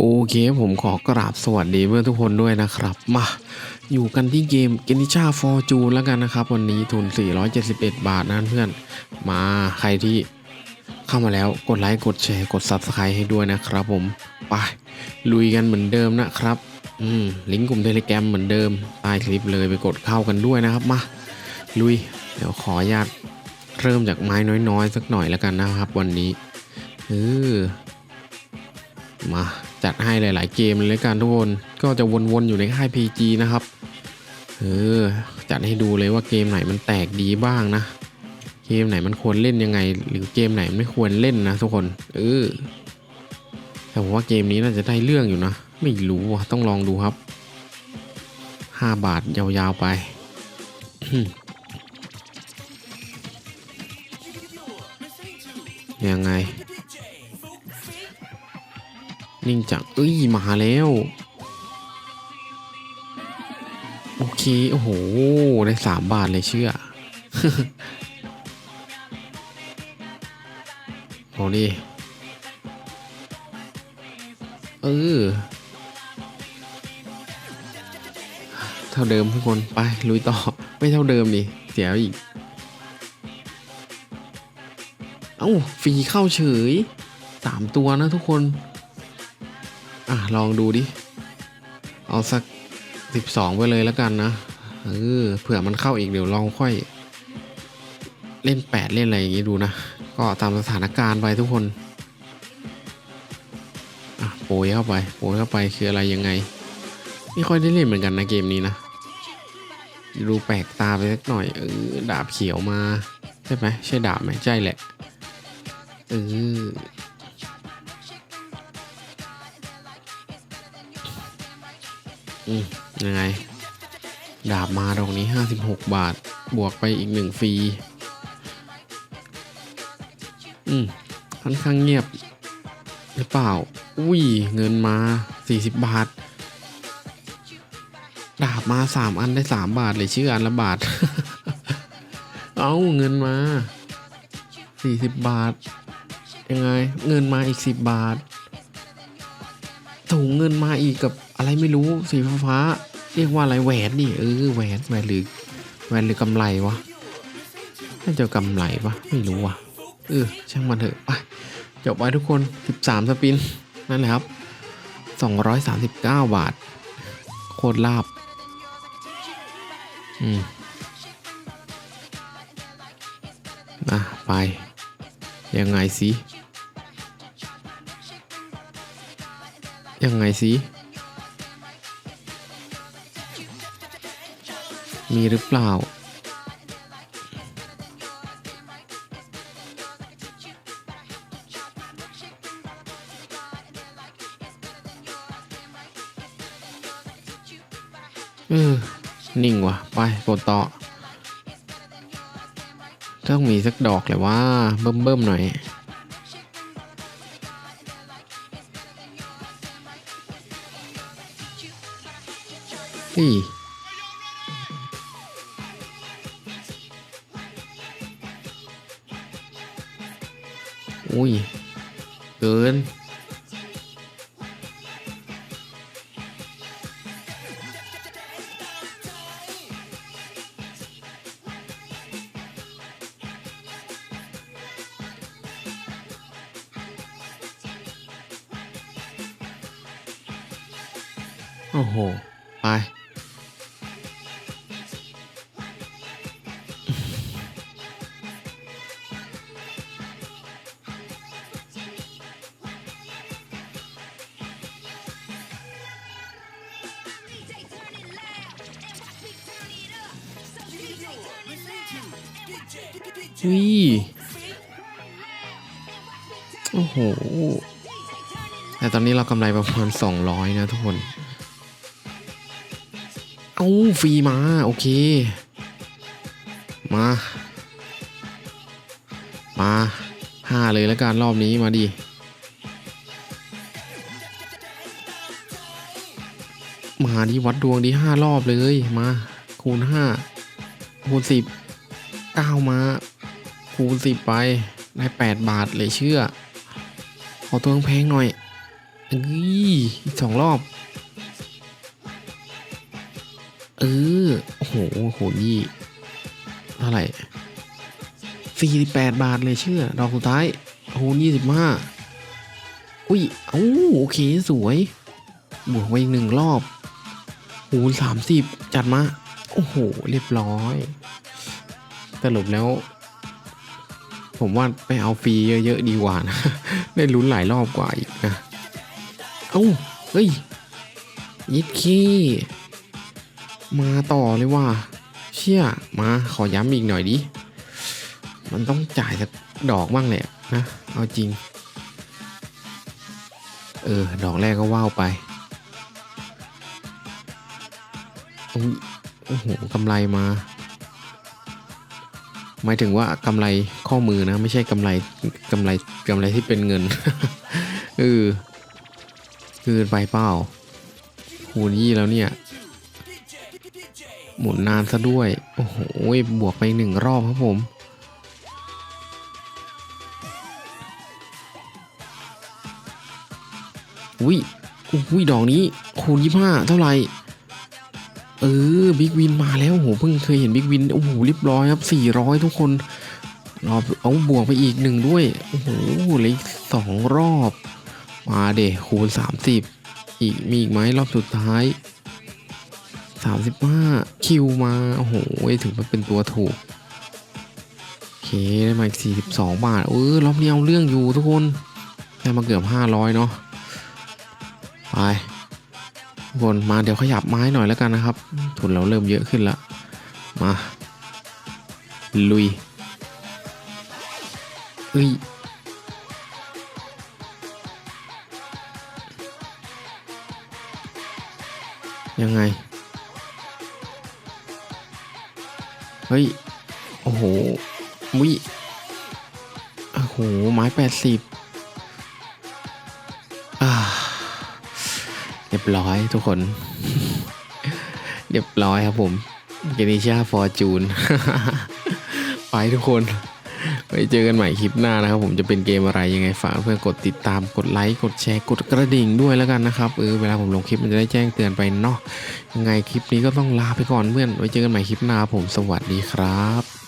โอเคผมขอกราบสวัสดีเพื่อนทุกคนด้วยนะครับ มาอยู่กันที่เกม g e n i c h a Fortune แล้วกันนะครับ วันนี้ทุน 471 บาทนะเพื่อน มาใครที่เข้ามาแล้วกดไลค์กดแชร์กด Subscribe ให้ด้วยนะครับผม ไป ลุยกันเหมือนเดิมนะครับ อืมลิงก์กลุ่มเทเลแกรมเหมือนเดิมใต้คลิปเลยไปกดเข้ากันด้วยนะครับมาลุย เดี๋ยวขออนุญาตเริ่มจากไม้น้อยๆ สักหน่อยแล้วกันนะครับ วันนี้เออ มาจัดให้หลาย ๆ เกมเลยละกันทุกคนก็จะวนๆอยู่ในค่าย PG นะครับเออจัดให้ดูเลยว่าเกมไหนมันแตกดีบ้างนะ เกมไหนมันควรเล่นยังไง หรือเกมไหนไม่ควรเล่นนะทุกคนเออแต่ผมว่าเกมนี้น่าจะได้เรื่องอยู่นะ ไม่รู้ว่ะต้องลองดูครับ 5 บาทยาวๆไปยังไง นิ่งจังเอ้ยมาแล้ว โอเค โอ้โห ได้สามบาทเลยเชื่อโอ้ดิเออ เท่าเดิมทุกคนไปลุยต่อ ไม่เท่าเดิมดิเสียอีก เอ้าฟรีเข้าเฉยสามตัวนะทุกคน อะลองดูดิ เอาสักสิบสองไปเลยแล้วกันนะเออเผื่อมันเข้าอีกเดี๋ยวลองค่อย เล่นแปดเล่นอะไรอย่างงี้ดูนะ ก็ตามสถานการณ์ไปทุกคนอะโปยเข้าไปโปยเข้าไปคืออะไรยังไง ไม่ค่อยได้เล่นเหมือนกันนะเกมนี้นะดูแปลกตาไปสักหน่อยเออดาบเขียวมา ใช่ไหมใช่ดาบไหมใช่แหละเออ อืมยังไง ดาบมาดอกนี้ 56 บาท บวกไปอีกหนึ่งฟรี อืมค่อนข้างเงียบ หรือเปล่า อุ้ย เงินมา 40 บาท ดาบมา 3 อันได้ 3 บาทเลยชื่ออันละบาท เอาเงินมา 40 บาท ยังไง เงินมาอีก 10 บาทถุงเงินมาอีกกับ อะไรไม่รู้สีฟ้าเรียกว่าอะไรแหวนนี่เออแหวนแหวนหรือแหวนหรือกำไรวะน่าจะกำไรปะไม่รู้ว่ะเออช่างมันเถอะไปจบไปทุกคน 13 สปิน นั่นแหละครับ 239 บาท โคตรลาบ อืมอะ ไป ยังไงสิ ยังไงสิ มีหรือเปล่า เออ นิ่งว่ะ ไปกดต่อ ต้องมีสักดอกเลยว่า เบิ่มเบิ่มๆหน่อยนี่ อุ้ย เกิน โอ้โห ไป วิโอ้โห แต่ตอนนี้เรากำไรประมาณ 200 นะทุกคน เอาฟรีมา โอเค มา มาห้าเลยแล้วกันรอบนี้มาดิมาดิวัดดวงดิห้ารอบเลย มา คูณห้าคูณสิบ เก้ามา คูณสิบไป ได้แปดบาทเลยเชื่อ ขอตัวแพงหน่อยเอ้ยอีกสองรอบ เออ โอ้โหโหนี่เท่าไหร่สี่สิบแปดบาทเลยเชื่อ ดอกสุดท้ายโอ้โหยี่สิบห้าอุ้ยเอ้าโอเค สวย บวกไปอีกหนึ่งรอบโอ้สามสิบจัดมา โอ้โห เรียบร้อย สรุปแล้ว ผมว่าไปเอาฟรีเยอะๆดีกว่านะ ได้ลุ้นหลายรอบกว่าอีกนะ เอ้า เฮ้ย ยิดขี้ มาต่อเลยว่า เชี่ย มาขอย้ำอีกหน่อยดิ มันต้องจ่ายสักดอกบ้างแหละนะ เอาจริง เออ ดอกแรกก็ว่าวไปโอ้โหกำไรมา หมายถึงว่ากำไรข้อมือนะ ไม่ใช่กำไรกำไรกำไรที่เป็นเงินเออคืนไปเปล่าคูณยี่แล้วเนี่ย หมุนนานซะด้วย โอ้โหบวกไปหนึ่งรอบครับผมอุ้ยอุ้ยดอกนี้คูณยี่ห้าเท่าไหร่ เออบิ๊กวินมาแล้วโหเพิ่งเคยเห็นบิ๊กวินโอ้โหเรียบร้อยครับสี่ร้อยทุกคนรอบเอาบวกไปอีกหนึ่งด้วยโอ้โหเลืออีกสองรอบ มาเดคูณสามสิบอีกมีอีกไหมรอบสุดท้ายสามสิบห้าคิวมาโอ้โหถึงมาเป็นตัวถูกโอเคได้มาอีกสี่สิบสองบาทเออรอบนี้เอาเรื่องอยู่ทุกคนได้มาเกือบห้าร้อยเนาะไป ทุกคนมาเดี๋ยวขยับไม้หน่อยแล้วกันนะครับ ทุนเราเริ่มเยอะขึ้นล้วมาลุยเอ้ยยังไง เฮ้ย โอ้โหวิโอ้โห ไม้แปดสิบ ร้อยทุกคน เรียบร้อยครับผมเกนิชาฟอร์จูนไปทุกคนไปเจอกันใหม่คลิปหน้านะครับผมจะเป็นเกมอะไรยังไงฝากเพื่อนกดติดตามกดไลค์กดแชร์กดกระดิ่งด้วยแล้วกันนะครับเออเวลาผมลงคลิปมันจะได้แจ้งเตือนไปเนาะยังไงคลิปนี้ก็ต้องลาไปก่อนเพื่อนไว้เจอกันใหม่คลิปหน้าผมสวัสดีครับ